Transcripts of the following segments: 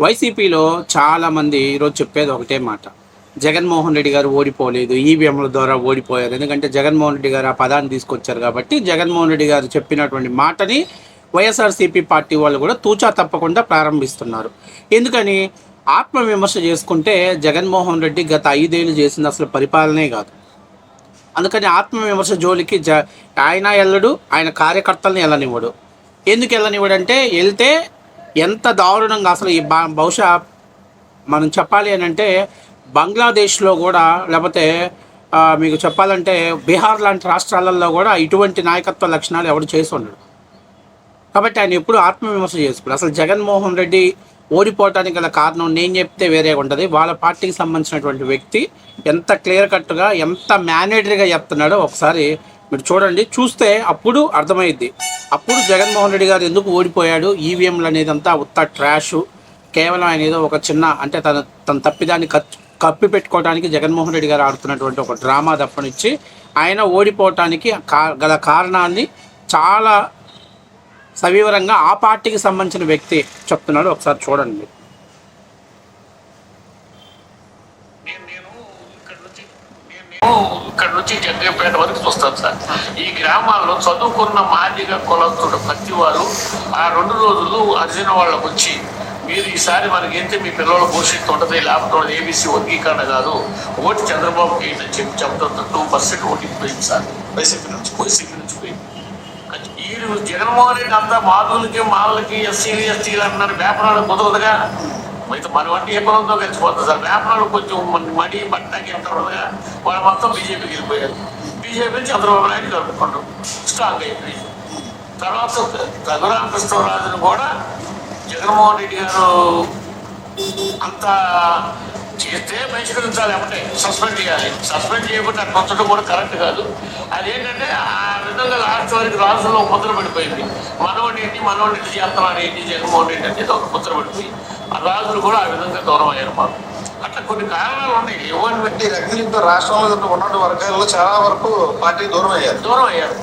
వైసీపీలో చాలామంది ఈరోజు చెప్పేది ఒకటే మాట. జగన్మోహన్ రెడ్డి గారు ఓడిపోలేదు ఈవీఎంల ద్వారా ఓడిపోయారు. ఎందుకంటే జగన్మోహన్ రెడ్డి గారు ఆ పదాన్ని తీసుకొచ్చారు కాబట్టి జగన్మోహన్ రెడ్డి గారు చెప్పినటువంటి మాటని వైఎస్ఆర్సీపీ పార్టీ వాళ్ళు కూడా తూచా తప్పకుండా ప్రారంభిస్తున్నారు. ఎందుకని? ఆత్మవిమర్శ చేసుకుంటే జగన్మోహన్ రెడ్డి గత ఐదేళ్ళు చేసింది అసలు పరిపాలనే కాదు. అందుకని ఆత్మవిమర్శ జోలికి జ ఆయన వెళ్ళడు ఆయన కార్యకర్తల్ని వెళ్ళనివ్వడు ఎందుకు వెళ్ళనివ్వడంటే వెళ్తే ఎంత దారుణంగా అసలు ఈ బా బహుశా మనం చెప్పాలి అని అంటే బంగ్లాదేశ్లో కూడా లేకపోతే మీకు చెప్పాలంటే బీహార్ లాంటి రాష్ట్రాలలో కూడా ఇటువంటి నాయకత్వ లక్షణాలు ఎవడు చేసి ఉండడు. కాబట్టి ఆయన ఎప్పుడు ఆత్మవిమర్శ చేసుకోడు. అసలు జగన్మోహన్ రెడ్డి ఓడిపోవటానికి గల కారణం నేను చెప్తే వేరే ఉంటుంది వాళ్ళ పార్టీకి సంబంధించినటువంటి వ్యక్తి ఎంత క్లియర్ కట్గా ఎంత మేనేజర్గా చెప్తున్నాడో ఒకసారి మీరు చూడండి చూస్తే అప్పుడు అర్థమైద్ది. అప్పుడు జగన్మోహన్ రెడ్డి గారు ఎందుకు ఓడిపోయాడు? ఈవీఎంలు అనేది అంతా ఉత్త ట్రాష్. కేవలం ఆయన ఏదో ఒక చిన్న అంటే తన తన తప్పిదాన్ని కప్పి పెట్టుకోవడానికి జగన్మోహన్ రెడ్డి గారు ఆడుతున్నటువంటి ఒక డ్రామా తప్పనిచ్చి ఆయన ఓడిపోవటానికి గల కారణాన్ని చాలా సవివరంగా ఆ పార్టీకి సంబంధించిన వ్యక్తి చెప్తున్నాడు. ఒకసారి చూడండి నేను ఇక్కడ నుంచి నేను జగ్గపేట వరకు చూస్తాం సార్. ఈ గ్రామాల్లో చదువుకున్న మాదిగ కులస్తుడు ప్రతి వారు ఆ రెండు రోజులు అర్జున వాళ్ళకు వచ్చి మీరు ఈసారి మనకైతే మీ పిల్లల భవిష్యత్తు ఉండదు లేకపోతే ఏబీసీ వర్గీకరణ కాదు. ఓటు చంద్రబాబుకి అని చెప్పి చెప్తుంది టూ పర్సెంట్ ఓటింగ్ పోయింది సార్. వైసీపీ నుంచి వైసీపీ నుంచి పోయింది. వీడు జగన్మోహన్ రెడ్డి అంతా మాధువులకి మాలకి ఎస్సీలు ఎస్టీలు అంటున్నారు. వ్యాపారాలు కుదరదుగా? అయితే మన వంటి ఏ పొలంతో గెలిచిపోతుంది సార్. వ్యాపారాలు కొంచెం మడి బట్టకి ఎంత వాళ్ళు మొత్తం బీజేపీకి వెళ్ళిపోయారు. బీజేపీ చంద్రబాబు నాయుడు కలుపుకుంటాం స్ట్రాంగ్ అయిపోయి తర్వాత రఘురామకృష్ణరాజును కూడా జగన్మోహన్ రెడ్డి గారు అంత చేస్తే పరిష్కరించాలి ఏమంటే సస్పెండ్ చేయాలి? సస్పెండ్ చేయకుండా ఉంచడం కూడా కరెక్ట్ కాదు. అదేంటంటే ఆ విధంగా లాస్ట్ వరకు రాజులో ముద్ర పడిపోయింది. మనవాడి ఏంటి? మనవాడి ఏంటి చేస్తున్నాడు ఏంటి? జగన్మోహన్ రెడ్డి అంటే ఒక ముద్ర పడిపోయి ఆ రాజులు కూడా ఆ విధంగా దూరం అయ్యారు మాకు. అట్లా కొన్ని కారణాలు ఉన్నాయి. ఈ రక్తయుక్త రాష్ట్రంలో ఉన్న వర్గాల్లో చాలా వరకు పార్టీ దూరం అయ్యారు దూరం అయ్యారు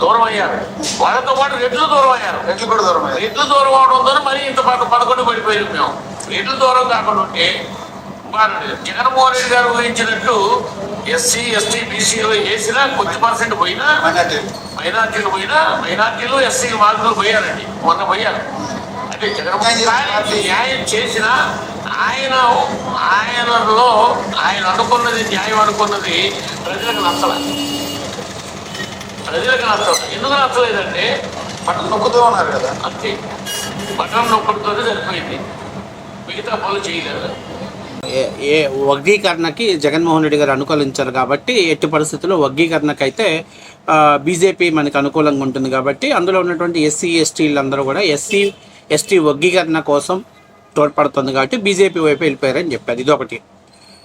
దూరం అయ్యారు వాళ్ళతో పాటు రెడ్లు దూరం అయ్యారు రెడ్లు కూడా దూరం అయ్యారు రెడ్లు దూరం అవడంతో మరి ఇంత పద పదకొండు పడిపోయారు మేము. రెడ్లు దూరం కాకుండా ఉంటే. జగన్మోహన్ రెడ్డి గారు ఊహించినట్టు ఎస్సీ ఎస్టీ బీసీలో వేసినా కొద్ది పర్సెంట్ పోయినా మైనార్టీ. మైనార్టీలు పోయినా మైనార్టీలు ఎస్సీలు మార్కులు పోయారండి. మొన్న పోయారు. అంటే జగన్మోహన్ గారు న్యాయం చేసిన ఆయన ఆయనలో ఆయన అనుకున్నది న్యాయం అనుకున్నది ప్రజలకు నచ్చలే. ప్రజలకు నచ్చలేదు ఎందుకు నచ్చలేదంటే బట్టలు నొక్కుతూ ఉన్నారు కదా. అంతే. బటన్ నొక్కడితోనే సరిపోయింది. మిగతా పనులు చేయలేదు. ఏ- వర్గీకరణకి జగన్మోహన్ రెడ్డి గారు అనుకూలించారు కాబట్టి ఎట్టి పరిస్థితుల్లో వర్గీకరణకు అయితే బీజేపీ మనకు అనుకూలంగా ఉంటుంది కాబట్టి అందులో ఉన్నటువంటి ఎస్సీ ఎస్టీలందరూ కూడా ఎస్సీ ఎస్టీ వర్గీకరణ కోసం తోడ్పడుతుంది కాబట్టి బీజేపీ వైపు వెళ్ళిపోయారని చెప్పారు. ఇది ఒకటి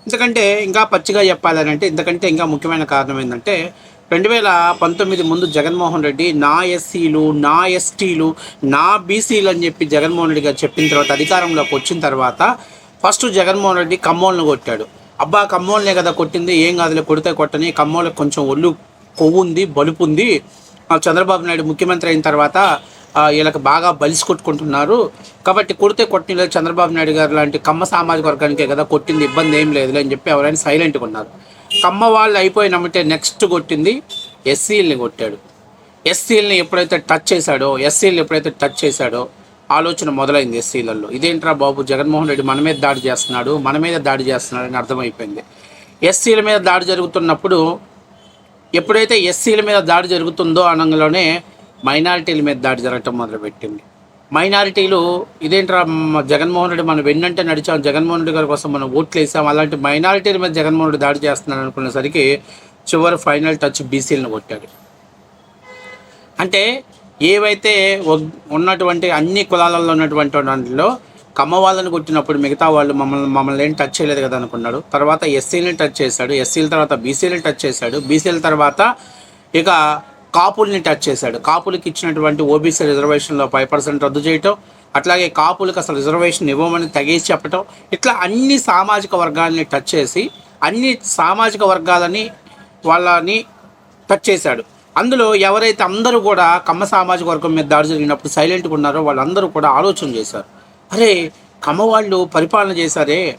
ఎందుకంటే ఇంకా పచ్చిగా చెప్పాలని అంటే ఇంకా ముఖ్యమైన కారణం ఏంటంటే రెండు వేల పంతొమ్మిది ముందు జగన్మోహన్ రెడ్డి నా ఎస్సీలు నా ఎస్టీలు నా బీసీలు అని చెప్పి జగన్మోహన్ రెడ్డి గారు చెప్పిన తర్వాత అధికారంలోకి వచ్చిన తర్వాత ఫస్ట్ జగన్మోహన్ రెడ్డి కమ్మోళ్ళని కొట్టాడు. అబ్బా కమ్మోళ్ళనే కదా కొట్టింది ఏం కాదులే కొడితే కొట్టని కమ్మోళ్ళకి కొంచెం ఒళ్ళు కొవ్వు ఉంది బలుపు ఉంది చంద్రబాబు నాయుడు ముఖ్యమంత్రి అయిన తర్వాత వీళ్ళకి బాగా బలిసి కొట్టుకుంటున్నారు. కాబట్టి కొడితే కొట్టిన చంద్రబాబు నాయుడు గారు లాంటి కమ్మ సామాజిక వర్గానికే కదా కొట్టింది ఇబ్బంది ఏం లేదు అని చెప్పి ఎవరైనా సైలెంట్గా ఉన్నారు. కమ్మ వాళ్ళు అయిపోయినమ్మంటే నెక్స్ట్ కొట్టింది ఎస్సీలని కొట్టాడు. ఎస్సీలని ఎప్పుడైతే టచ్ చేశాడో ఎస్సీల్ని ఎప్పుడైతే టచ్ చేశాడో ఆలోచన మొదలైంది ఎస్సీలలో ఇదేంట్రా బాబు? జగన్మోహన్ రెడ్డి మన మీద దాడి చేస్తున్నాడు మన మీద దాడి చేస్తున్నాడు అని అర్థమైపోయింది. ఎస్సీల మీద దాడి జరుగుతున్నప్పుడు ఎప్పుడైతే ఎస్సీల మీద దాడి జరుగుతుందో అనగానే మైనారిటీల మీద దాడి జరగటం మొదలుపెట్టింది. మైనారిటీలు ఇదేంట్రా జగన్మోహన్ రెడ్డి మనం వెన్నంటే నడిచాం జగన్మోహన్ రెడ్డి గారి కోసం మనం ఓట్లు వేసాం అలాంటి మైనారిటీల మీద జగన్మోహన్ రెడ్డి దాడి చేస్తున్నాడు అనుకునేసరికి చివరి ఫైనల్ టచ్ బీసీలను కొట్టాడు. అంటే ఏవైతే ఉన్నటువంటి అన్ని కులాలలో ఉన్నటువంటి దాంట్లో కమ్మ వాళ్ళని కొట్టినప్పుడు మిగతా వాళ్ళు మమ్మల్ని మమ్మల్ని ఏం టచ్ చేయలేదు కదా అనుకున్నాడు. తర్వాత ఎస్సీని టచ్ చేశాడు. ఎస్సీల తర్వాత బీసీలని టచ్ చేశాడు. బీసీల తర్వాత ఇక కాపుల్ని టచ్ చేశాడు. కాపులకి ఇచ్చినటువంటి ఓబీసీ రిజర్వేషన్లో ఫైవ్ పర్సెంట్ రద్దు చేయటం అట్లాగే కాపులకు అసలు రిజర్వేషన్ ఇవ్వమని తగేసి చెప్పటం ఇట్లా అన్ని సామాజిక వర్గాలని టచ్ చేసి అన్ని సామాజిక వర్గాలని వాళ్ళని టచ్ చేశాడు. అందులో ఎవరైతే అందరూ కూడా కమ్మ సామాజిక వర్గం మీద దాడి జరిగినప్పుడు సైలెంట్గా ఉన్నారో వాళ్ళందరూ కూడా ఆలోచన చేశారు. అరే కమ్మ వాళ్ళు పరిపాలన చేశారే.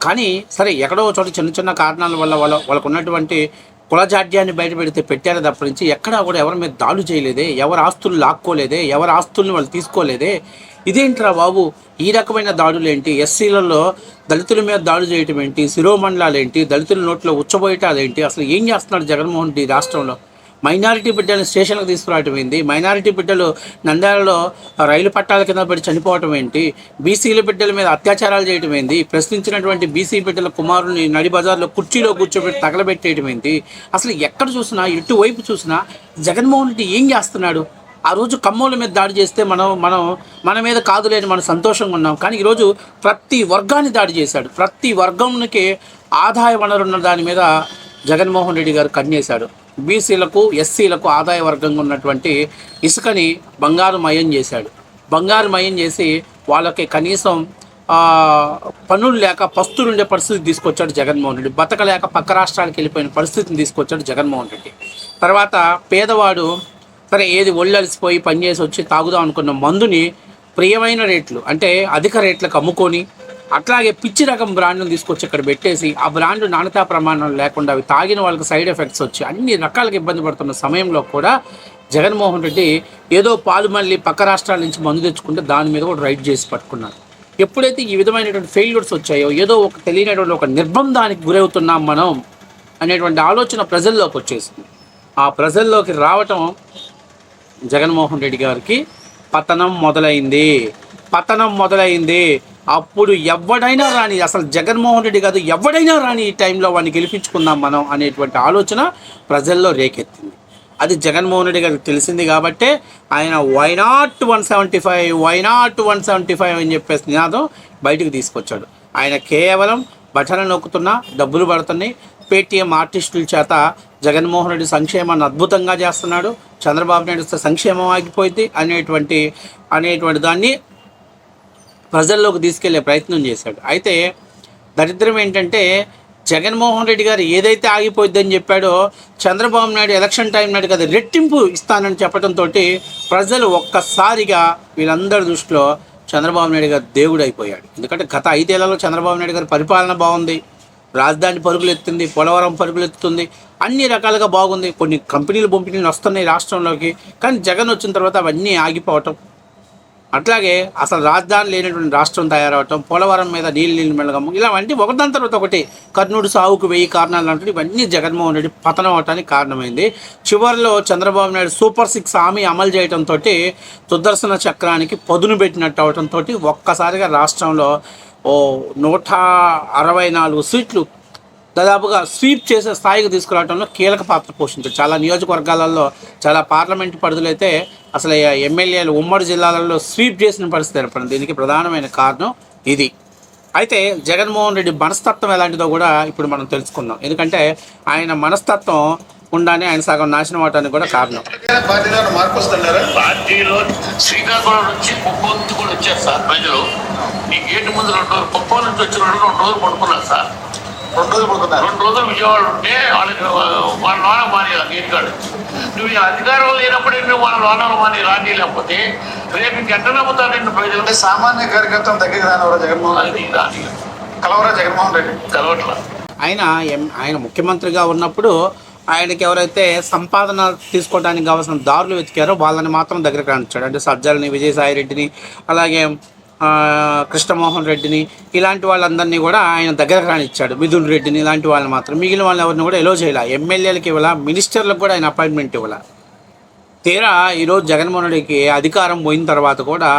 కానీ సరే ఎక్కడో చోట చిన్న చిన్న కారణాల వల్ల వాళ్ళ వాళ్ళకు ఉన్నటువంటి కులజాడ్యాన్ని బయట పెడితే పెట్టారు తప్ప నుంచి ఎక్కడా కూడా ఎవరి మీద దాడులు చేయలేదే ఎవరి ఆస్తులు లాక్కోలేదే ఎవరి ఆస్తుల్ని వాళ్ళు తీసుకోలేదే. ఇదేంట్రా బాబు? ఈ రకమైన దాడులు ఏంటి? ఎస్సీలలో దళితుల మీద దాడులు చేయటం ఏంటి? శిరోమండలాలు ఏంటి? దళితుల నోట్లో ఉచ్చబోయటాలు ఏంటి? అసలు ఏం చేస్తున్నాడు జగన్మోహన్ రెడ్డి ఈ రాష్ట్రంలో? మైనారిటీ బిడ్డలను స్టేషన్లకు తీసుకురావటం ఏంటి? మైనారిటీ బిడ్డలు నంద్యాలలో రైలు పట్టాల కింద పడి చనిపోవటం ఏంటి? బీసీల బిడ్డల మీద అత్యాచారాలు చేయటం ఏంటి? ప్రశ్నించినటువంటి బీసీ బిడ్డల కుమారుని నడి బజార్లో కుర్చీలో కూర్చోబెట్టి తగలబెట్టేయటం ఏంటి? అసలు ఎక్కడ చూసినా ఎటువైపు చూసినా జగన్మోహన్ రెడ్డి ఏం చేస్తున్నాడు? ఆ రోజు కమ్మోల మీద దాడి చేస్తే మనం మనం మన మీద కాదులేని మనం సంతోషంగా ఉన్నాం. కానీ ఈరోజు ప్రతి వర్గాన్ని దాడి చేశాడు. ప్రతి వర్గంకి ఆదాయ వనరు ఉన్న దాని మీద జగన్మోహన్ రెడ్డి గారు కన్నేశాడు. బీసీలకు ఎస్సీలకు ఆదాయ వర్గంగా ఉన్నటువంటి ఇసుకని బంగారు మయం చేశాడు. బంగారు మయం చేసి వాళ్ళకి కనీసం పనులు లేక పస్తులు ఉండే పరిస్థితి తీసుకొచ్చాడు జగన్మోహన్ రెడ్డి. బతకలేక పక్క రాష్ట్రాలకు వెళ్ళిపోయిన పరిస్థితిని తీసుకొచ్చాడు జగన్మోహన్ రెడ్డి. తర్వాత పేదవాడు సరే ఏది ఒళ్ళలిసిపోయి పనిచేసి వచ్చి తాగుదాం అనుకున్న మందుని ప్రియమైన రేట్లు అంటే అధిక రేట్లకు అమ్ముకొని అట్లాగే పిచ్చి రకం బ్రాండ్ను తీసుకొచ్చి ఇక్కడ పెట్టేసి ఆ బ్రాండ్ నాణ్యతా ప్రమాణం లేకుండా అవి తాగిన వాళ్ళకి సైడ్ ఎఫెక్ట్స్ వచ్చి అన్ని రకాలుగా ఇబ్బంది పడుతున్న సమయంలో కూడా జగన్మోహన్ రెడ్డి ఏదో పాలు మళ్ళీ పక్క రాష్ట్రాల నుంచి మందు తెచ్చుకుంటే దాని మీద కూడా రైడ్ చేసి పట్టుకున్నారు. ఎప్పుడైతే ఈ విధమైనటువంటి ఫెయిల్యూర్స్ వచ్చాయో ఏదో ఒక తెలియనటువంటి ఒక నిర్బంధానికి గురవుతున్నాం మనం అనేటువంటి ఆలోచన ప్రజల్లోకి వచ్చేసింది. ఆ ప్రజల్లోకి రావటం జగన్మోహన్ రెడ్డి గారికి పతనం మొదలైంది. పతనం మొదలైంది. అప్పుడు ఎవడైనా రాని అసలు జగన్మోహన్ రెడ్డి కాదు ఎవడైనా రాని ఈ టైంలో వాడిని గెలిపించుకుందాం మనం అనేటువంటి ఆలోచన ప్రజల్లో రేకెత్తింది. అది జగన్మోహన్ రెడ్డి గారికి తెలిసింది కాబట్టే ఆయన why not one seventy five why not one seventy five అని చెప్పేసి నినాదం బయటకు తీసుకొచ్చాడు. ఆయన కేవలం బటన్ నొక్కుతున్నా డబ్బులు పడుతున్నాయి. పేటీఎం ఆర్టిస్టుల చేత జగన్మోహన్ రెడ్డి సంక్షేమాన్ని అద్భుతంగా చేస్తున్నాడు. చంద్రబాబు నాయుడు సంక్షేమం ఆగిపోయింది అనేటువంటి అనేటువంటి దాన్ని ప్రజల్లోకి తీసుకెళ్ళే ప్రయత్నం చేశాడు. అయితే దరిద్రం ఏంటంటే జగన్మోహన్ రెడ్డి గారు ఏదైతే ఆగిపోయిద్దని చెప్పాడో చంద్రబాబు నాయుడు ఎలక్షన్ టైం నాడు కదా రెట్టింపు ఇస్తానని చెప్పడంతో ప్రజలు ఒక్కసారిగా వీళ్ళందరి దృష్టిలో చంద్రబాబు నాయుడు గారు దేవుడు అయిపోయాడు. ఎందుకంటే గత ఐదేళ్ళలో చంద్రబాబు నాయుడు గారి పరిపాలన బాగుంది. రాజధాని పరుగులు ఎత్తుంది పోలవరం పరుగులు ఎత్తుతుంది. అన్ని రకాలుగా బాగుంది. కొన్ని కంపెనీలు పంపిణీలు వస్తున్నాయి రాష్ట్రంలోకి. కానీ జగన్ వచ్చిన తర్వాత అవన్నీ ఆగిపోవటం అట్లాగే అసలు రాజధాని లేనటువంటి రాష్ట్రం తయారవటం పోలవరం మీద నీళ్ళు నీళ్ళు మెలగము ఇలాంటి ఒకదాని తర్వాత ఒకటి. కర్నూలు సావుకు వెయ్యి కారణాలు అంటే ఇవన్నీ జగన్మోహన్ రెడ్డి పతనం అవటానికి కారణమైంది. చివరిలో చంద్రబాబు నాయుడు సూపర్ సిక్స్ హామీ అమలు చేయడంతో సుదర్శన చక్రానికి పదును పెట్టినట్టు అవడంతో ఒక్కసారిగా రాష్ట్రంలో ఓ నూట అరవై నాలుగు సీట్లు దాదాపుగా స్వీప్ చేసే స్థాయికి తీసుకురావడంలో కీలక పాత్ర పోషించారు. చాలా నియోజకవర్గాలలో చాలా పార్లమెంట్ పరిధులైతే అసలు ఎమ్మెల్యేలు ఉమ్మడి జిల్లాలలో స్వీప్ చేసిన పరిస్థితి ఏర్పడింది. దీనికి ప్రధానమైన కారణం ఇది. అయితే జగన్మోహన్ రెడ్డి మనస్తత్వం ఎలాంటిదో కూడా ఇప్పుడు మనం తెలుసుకుందాం. ఎందుకంటే ఆయన మనస్తత్వం ఉండానే ఆయన సగం నాశనం అవడానికి కూడా కారణం. పార్టీలో శ్రీకాకుళం నుంచి కుప్పం కూడా వచ్చారు సార్ ప్రజలు. ఈ గేటు ముందు రెండు రోజులు కుప్పం నుంచి వచ్చిన రెండు రోజులు పడుకున్నారు సార్. రెండు రోజులు పడుతున్నారు రెండు రోజులు విజయవాడ ఉంటే వాళ్ళకి వాళ్ళ లోన మాని గేట్ కాడు నువ్వు ఈ అధికారం లేనప్పుడే నువ్వు వాళ్ళ లోన మాని రాని లేకపోతే రేపు ఇంకెంత నమ్ముతారు నిన్ను ప్రజలు? అంటే సామాన్య కార్యకర్తల దగ్గరికి రానివరా జగన్మోహన్ రెడ్డి. రాని కలవరా జగన్మోహన్ రెడ్డి? కలవట్లా. ఆయన ఆయన ముఖ్యమంత్రిగా ఉన్నప్పుడు ఆయనకి ఎవరైతే సంపాదన తీసుకోవడానికి కావాల్సిన దారులు వెతికారో వాళ్ళని మాత్రం దగ్గరకు రానిచ్చాడు. అంటే సజ్జలని విజయసాయి రెడ్డిని అలాగే కృష్ణమోహన్ రెడ్డిని ఇలాంటి వాళ్ళందరినీ కూడా ఆయన దగ్గరకు రానిచ్చాడు. మిథున్ రెడ్డిని ఇలాంటి వాళ్ళని మాత్రం. మిగిలిన వాళ్ళని ఎవరిని కూడా ఎలో చేయాల. ఎమ్మెల్యేలకు ఇవ్వాల మినిస్టర్లకు కూడా ఆయన అపాయింట్మెంట్ ఇవ్వాల. తీరా ఈరోజు జగన్మోహన్ రెడ్డికి అధికారం పోయిన తర్వాత కూడా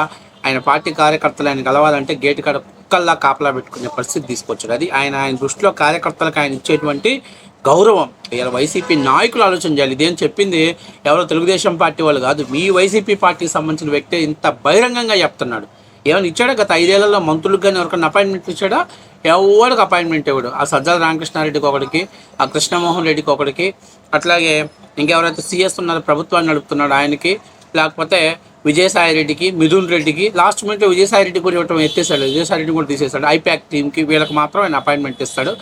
ఆయన పార్టీ కార్యకర్తలు ఆయన కలవాలంటే గేటు కాడ కుక్కల్లా కాపలా పెట్టుకునే పరిస్థితి తీసుకొచ్చాడు. అది ఆయన ఆయన దృష్టిలో కార్యకర్తలకు ఆయన ఇచ్చేటువంటి గౌరవం. ఇలా వైసీపీ నాయకులు ఆలోచన చేయాలి. ఇదేం చెప్పింది? ఎవరో తెలుగుదేశం పార్టీ వాళ్ళు కాదు. మీ వైసీపీ పార్టీకి సంబంధించిన వ్యక్తి ఇంత బహిరంగంగా చెప్తున్నాడు. ఏమైనా ఇచ్చాడా? గత ఐదేళ్ళలో మంత్రులకు కానీ ఎవరికైనా అపాయింట్మెంట్ ఇచ్చాడా? ఎవరికి అపాయింట్మెంట్ ఇవ్వడు. ఆ సజ్జల రామకృష్ణారెడ్డికి ఒకడికి ఆ కృష్ణమోహన్ రెడ్డికి ఒకడికి అట్లాగే ఇంకెవరైతే సీఎస్ ఉన్నారో ప్రభుత్వాన్ని నడుపుతున్నాడు ఆయనకి లేకపోతే విజయసాయి రెడ్డికి మిథున్ రెడ్డికి లాస్ట్ మినిట్లో విజయసాయి రెడ్డి కూడా ఇవ్వటం ఎత్తేసాడు. విజయసాయి రెడ్డి కూడా తీసేశాడు ఐప్యాక్ టీంకి వీళ్ళకి మాత్రం ఆయన అపాయింట్మెంట్ ఇస్తాడు.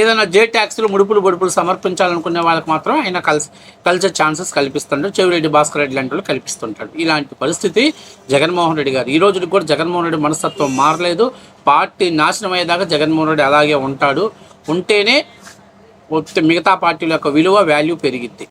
ఏదైనా జే ట్యాక్స్లు ముడుపులు బొడుపులు సమర్పించాలనుకునే వాళ్ళకి మాత్రం ఆయన కలిసి కలిసే ఛాన్సెస్ కల్పిస్తుంటాడు. చెవిరెడ్డి భాస్కర్ రెడ్డి లాంటి వాళ్ళు కల్పిస్తుంటాడు. ఇలాంటి పరిస్థితి జగన్మోహన్ రెడ్డి గారు. ఈ రోజుకి కూడా జగన్మోహన్ రెడ్డి మనస్తత్వం మారలేదు. పార్టీ నాశనం అయ్యేదాకా జగన్మోహన్ రెడ్డి అలాగే ఉంటాడు. ఉంటేనే మిగతా పార్టీల యొక్క విలువ వాల్యూ పెరిగింది